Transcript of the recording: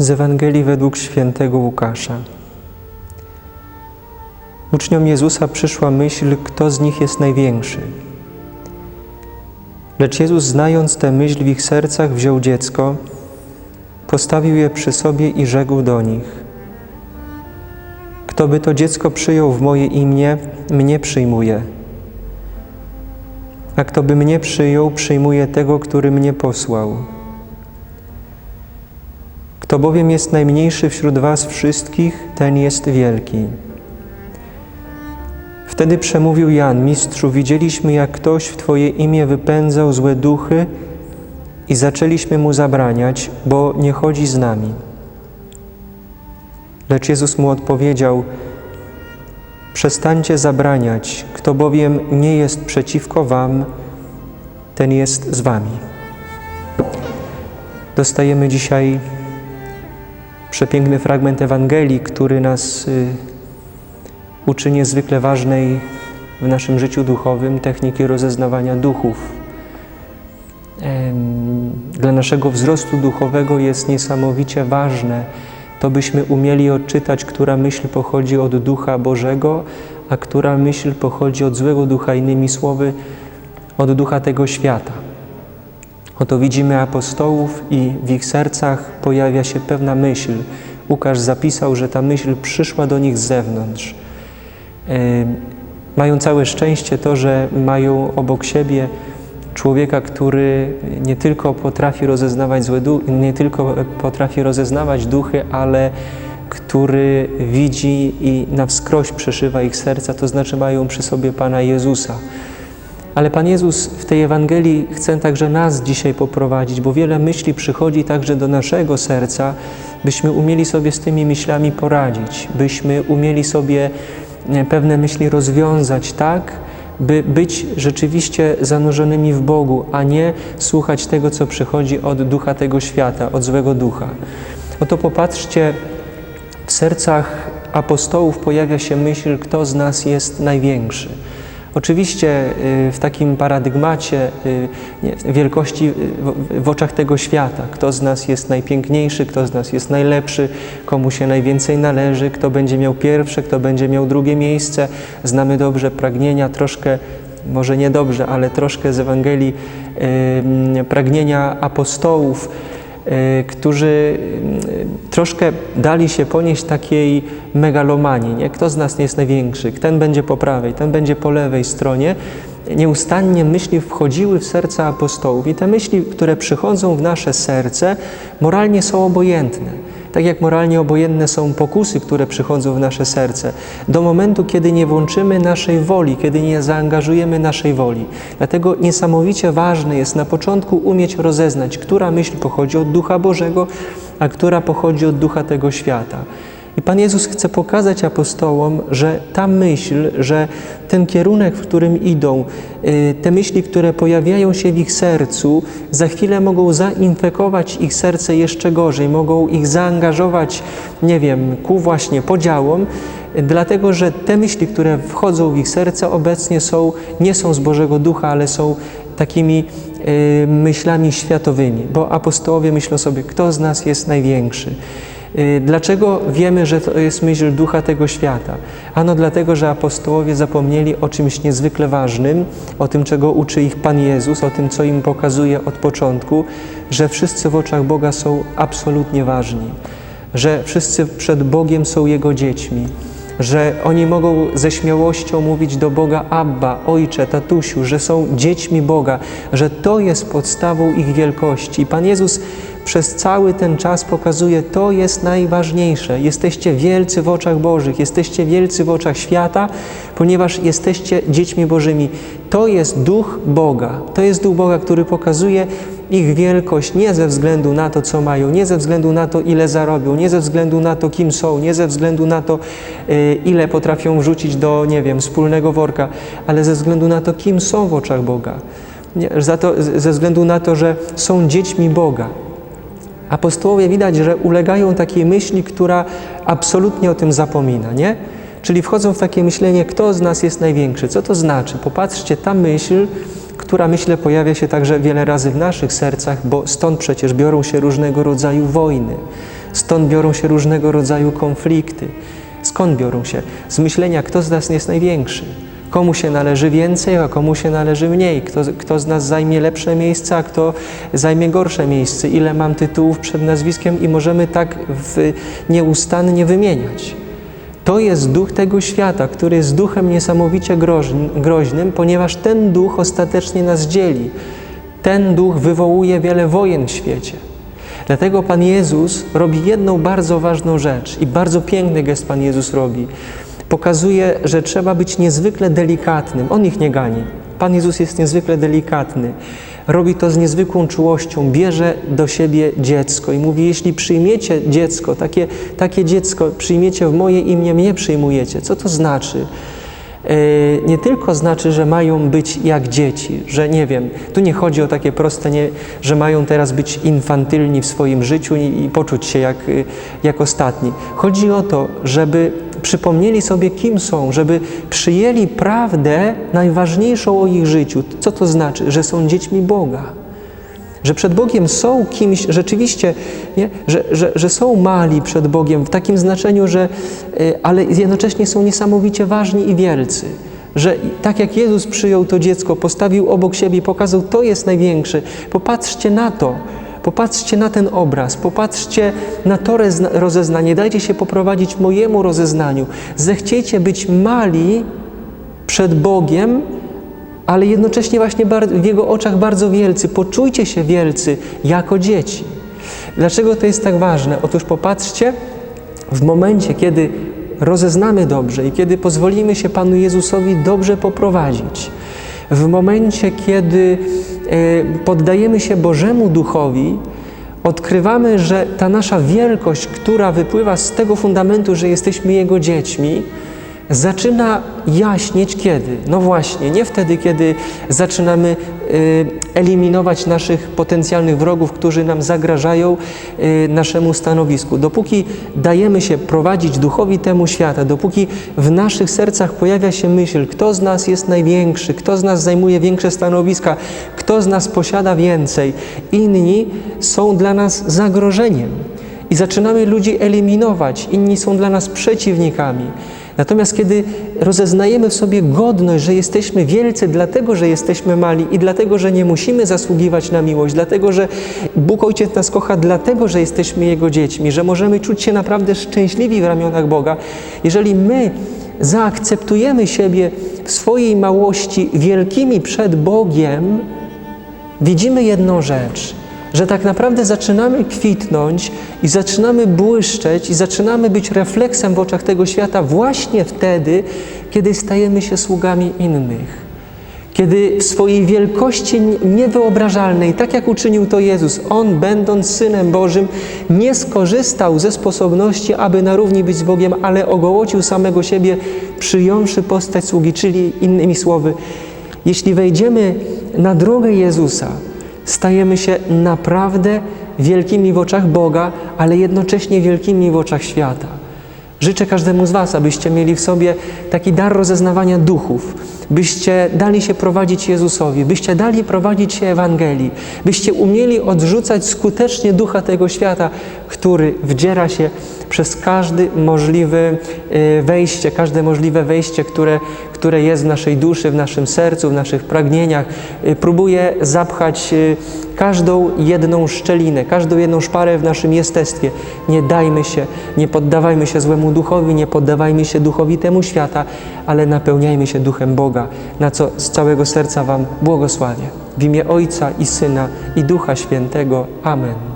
Z Ewangelii według świętego Łukasza. Uczniom Jezusa przyszła myśl, kto z nich jest największy. Lecz Jezus, znając tę myśl w ich sercach, wziął dziecko, postawił je przy sobie i rzekł do nich: Kto by to dziecko przyjął w moje imię, mnie przyjmuje. A kto by mnie przyjął, przyjmuje tego, który mnie posłał. Kto bowiem jest najmniejszy wśród was wszystkich, ten jest wielki. Wtedy przemówił Jan, mistrzu, widzieliśmy, jak ktoś w Twoje imię wypędzał złe duchy i zaczęliśmy mu zabraniać, bo nie chodzi z nami. Lecz Jezus mu odpowiedział, przestańcie zabraniać, kto bowiem nie jest przeciwko Wam, ten jest z Wami. Dostajemy dzisiaj przepiękny fragment Ewangelii, który nas y, uczy niezwykle ważnej w naszym życiu duchowym techniki rozeznawania duchów. Dla naszego wzrostu duchowego jest niesamowicie ważne to, byśmy umieli odczytać, która myśl pochodzi od Ducha Bożego, a która myśl pochodzi od złego ducha, innymi słowy, od ducha tego świata. Oto widzimy apostołów i w ich sercach pojawia się pewna myśl. Łukasz zapisał, że ta myśl przyszła do nich z zewnątrz. Mają całe szczęście to, że mają obok siebie człowieka, który nie tylko potrafi rozeznawać złe duchy, nie tylko potrafi rozeznawać duchy, ale który widzi i na wskroś przeszywa ich serca, to znaczy mają przy sobie Pana Jezusa. Ale Pan Jezus w tej Ewangelii chce także nas dzisiaj poprowadzić, bo wiele myśli przychodzi także do naszego serca, byśmy umieli sobie z tymi myślami poradzić, byśmy umieli sobie e, pewne myśli rozwiązać tak, by być rzeczywiście zanurzonymi w Bogu, a nie słuchać tego, co przychodzi od ducha tego świata, od złego ducha. Oto popatrzcie, w sercach apostołów pojawia się myśl, kto z nas jest największy. Oczywiście y, w takim paradygmacie y, wielkości y, w- oczach tego świata, kto z nas jest najpiękniejszy, kto z nas jest najlepszy, komu się najwięcej należy, kto będzie miał pierwsze, kto będzie miał drugie miejsce. Znamy dobrze pragnienia, troszkę, może nie dobrze, ale troszkę z Ewangelii pragnienia apostołów, którzy y, troszkę dali się ponieść takiej megalomanii. Nie? Kto z nas nie jest największy? Ten będzie po prawej, ten będzie po lewej stronie. Nieustannie myśli wchodziły w serca apostołów i te myśli, które przychodzą w nasze serce, moralnie są obojętne. Tak jak moralnie obojętne są pokusy, które przychodzą w nasze serce, do momentu, kiedy nie włączymy naszej woli, kiedy nie zaangażujemy naszej woli. Dlatego niesamowicie ważne jest na początku umieć rozeznać, która myśl pochodzi od Ducha Bożego, a która pochodzi od Ducha tego świata. I Pan Jezus chce pokazać apostołom, że ta myśl, że ten kierunek, w którym idą, y, te myśli, które pojawiają się w ich sercu, za chwilę mogą zainfekować ich serce jeszcze gorzej, mogą ich zaangażować, nie wiem, ku właśnie podziałom, dlatego że te myśli, które wchodzą w ich serce obecnie są, nie są z Bożego Ducha, ale są takimi y, myślami światowymi, bo apostołowie myślą sobie, kto z nas jest największy. Y, Dlaczego wiemy, że to jest myśl ducha tego świata? Ano dlatego, że apostołowie zapomnieli o czymś niezwykle ważnym, o tym, czego uczy ich Pan Jezus, o tym, co im pokazuje od początku, że wszyscy w oczach Boga są absolutnie ważni, że wszyscy przed Bogiem są Jego dziećmi, że oni mogą ze śmiałością mówić do Boga Abba, Ojcze, Tatusiu, że są dziećmi Boga, że to jest podstawą ich wielkości. Pan Jezus przez cały ten czas pokazuje, to jest najważniejsze. Jesteście wielcy w oczach Bożych, jesteście wielcy w oczach świata, ponieważ jesteście dziećmi Bożymi. To jest duch Boga. To jest duch Boga, który pokazuje ich wielkość nie ze względu na to, co mają, nie ze względu na to, ile zarobią, nie ze względu na to, kim są, nie ze względu na to, y, ile potrafią wrzucić do, nie wiem, wspólnego worka, ale ze względu na to, kim są w oczach Boga. Nie, za to, ze względu na to, że są dziećmi Boga. Apostołowie widać, że ulegają takiej myśli, która absolutnie o tym zapomina, nie? Czyli wchodzą w takie myślenie, kto z nas jest największy. Co to znaczy? Popatrzcie, ta myśl, która myślę pojawia się także wiele razy w naszych sercach, bo stąd przecież biorą się różnego rodzaju wojny. Stąd biorą się różnego rodzaju konflikty. Skąd biorą się? Z myślenia, kto z nas jest największy. Komu się należy więcej, a komu się należy mniej. Kto, kto z nas zajmie lepsze miejsce, a kto zajmie gorsze miejsce. Ile mam tytułów przed nazwiskiem i możemy tak w, nieustannie wymieniać. To jest duch tego świata, który jest duchem niesamowicie groźn- groźnym, ponieważ ten duch ostatecznie nas dzieli. Ten duch wywołuje wiele wojen w świecie. Dlatego Pan Jezus robi jedną bardzo ważną rzecz i bardzo piękny gest Pan Jezus robi. Pokazuje, że trzeba być niezwykle delikatnym. On ich nie gani. Pan Jezus jest niezwykle delikatny. Robi to z niezwykłą czułością, bierze do siebie dziecko i mówi: Jeśli przyjmiecie dziecko, takie, takie dziecko przyjmiecie w moje imię, mnie przyjmujecie. Co to znaczy? E, nie tylko znaczy, że mają być jak dzieci, że nie wiem, tu nie chodzi o takie proste, nie, że mają teraz być infantylni w swoim życiu i, i poczuć się jak, jak ostatni. Chodzi o to, żeby przypomnieli sobie, kim są, żeby przyjęli prawdę najważniejszą o ich życiu. Co to znaczy? Że są dziećmi Boga że przed Bogiem są kimś rzeczywiście, nie? Że, że, że są mali przed Bogiem w takim znaczeniu, że, y, ale jednocześnie są niesamowicie ważni i wielcy. Że tak jak Jezus przyjął to dziecko, postawił obok siebie i pokazał, to jest największe. Popatrzcie na to, popatrzcie na ten obraz, popatrzcie na to rozeznanie, dajcie się poprowadzić mojemu rozeznaniu. Zechciejcie być mali przed Bogiem, ale jednocześnie właśnie w Jego oczach bardzo wielcy. Poczujcie się wielcy jako dzieci. Dlaczego to jest tak ważne? Otóż popatrzcie, w momencie, kiedy rozeznamy dobrze i kiedy pozwolimy się Panu Jezusowi dobrze poprowadzić, w momencie, kiedy poddajemy się Bożemu Duchowi, odkrywamy, że ta nasza wielkość, która wypływa z tego fundamentu, że jesteśmy Jego dziećmi, zaczyna jaśnieć kiedy? No właśnie, nie wtedy, kiedy zaczynamy y, eliminować naszych potencjalnych wrogów, którzy nam zagrażają y, naszemu stanowisku. Dopóki dajemy się prowadzić duchowi temu świata, dopóki w naszych sercach pojawia się myśl, kto z nas jest największy, kto z nas zajmuje większe stanowiska, kto z nas posiada więcej, inni są dla nas zagrożeniem. I zaczynamy ludzi eliminować, inni są dla nas przeciwnikami. Natomiast kiedy rozeznajemy w sobie godność, że jesteśmy wielcy dlatego, że jesteśmy mali i dlatego, że nie musimy zasługiwać na miłość, dlatego, że Bóg Ojciec nas kocha, dlatego, że jesteśmy Jego dziećmi, że możemy czuć się naprawdę szczęśliwi w ramionach Boga, jeżeli my zaakceptujemy siebie w swojej małości wielkimi przed Bogiem, widzimy jedną rzecz, że tak naprawdę zaczynamy kwitnąć i zaczynamy błyszczeć i zaczynamy być refleksem w oczach tego świata właśnie wtedy, kiedy stajemy się sługami innych. Kiedy w swojej wielkości niewyobrażalnej, tak jak uczynił to Jezus, On, będąc Synem Bożym, nie skorzystał ze sposobności, aby na równi być z Bogiem, ale ogołocił samego siebie, przyjąwszy postać sługi, czyli innymi słowy, jeśli wejdziemy na drogę Jezusa, stajemy się naprawdę wielkimi w oczach Boga, ale jednocześnie wielkimi w oczach świata. Życzę każdemu z Was, abyście mieli w sobie taki dar rozeznawania duchów, byście dali się prowadzić Jezusowi, byście dali prowadzić się Ewangelii, byście umieli odrzucać skutecznie ducha tego świata, który wdziera się przez każdy możliwy y, wejście, każde możliwe wejście, które, które jest w naszej duszy, w naszym sercu, w naszych pragnieniach. Y, Próbuje zapchać y, każdą jedną szczelinę, każdą jedną szparę w naszym jestestwie. Nie dajmy się, nie poddawajmy się złemu duchowi, nie poddawajmy się duchowi temu świata, ale napełniajmy się duchem Boga, na co z całego serca Wam błogosławię. W imię Ojca i Syna i Ducha Świętego. Amen.